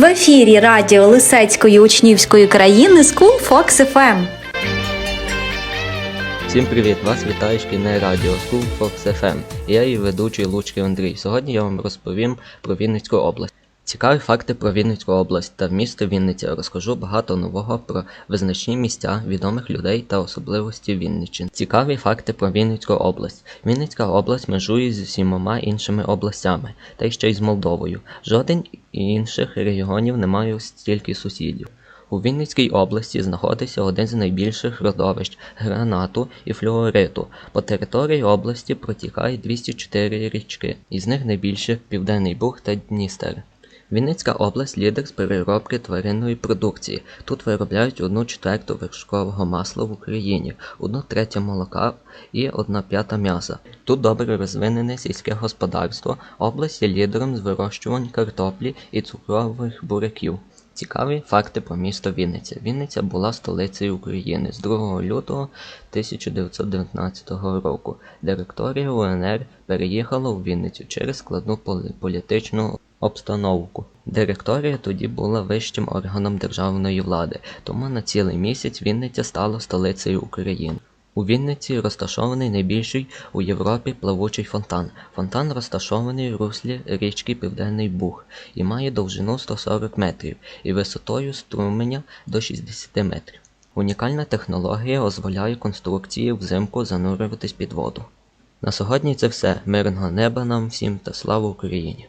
В ефірі радіо Лисецької учнівської країни School Fox FM. Всім привіт! Вас вітає шкільне радіо School Fox FM. Я її ведучий лучки Андрій. Сьогодні я вам розповім про Вінницьку область. Цікаві факти про Вінницьку область та місто Вінниця. Розкажу багато нового про визначні місця, відомих людей та особливості Вінниччини. Цікаві факти про Вінницьку область. Вінницька область межує з усіма іншими областями, та й ще й з Молдовою. Жоден інших регіонів не має стільки сусідів. У Вінницькій області знаходиться один з найбільших родовищ гранату і флюориту. По території області протікає 204 річки, із них найбільше Південний Буг та Дністер. Вінницька область лідер з переробки тваринної продукції. Тут виробляють одну четверту вершкового масла в Україні, одну третю молока і одна п'ята м'яса. Тут добре розвинене сільське господарство. Область є лідером з вирощувань картоплі і цукрових буряків. Цікаві факти про місто Вінниця. Вінниця була столицею України з 2 лютого 1919 року. Директорія УНР переїхала у Вінницю через складну полі- політичну обстановку. Директорія тоді була вищим органом державної влади, тому на цілий місяць Вінниця стала столицею України. У Вінниці розташований найбільший у Європі плавучий фонтан. Фонтан розташований в руслі річки Південний Буг і має довжину 140 метрів і висотою струменя до 60 метрів. Унікальна технологія дозволяє конструкції взимку занурюватись під воду. На сьогодні це все. Мирного неба нам всім та слава Україні!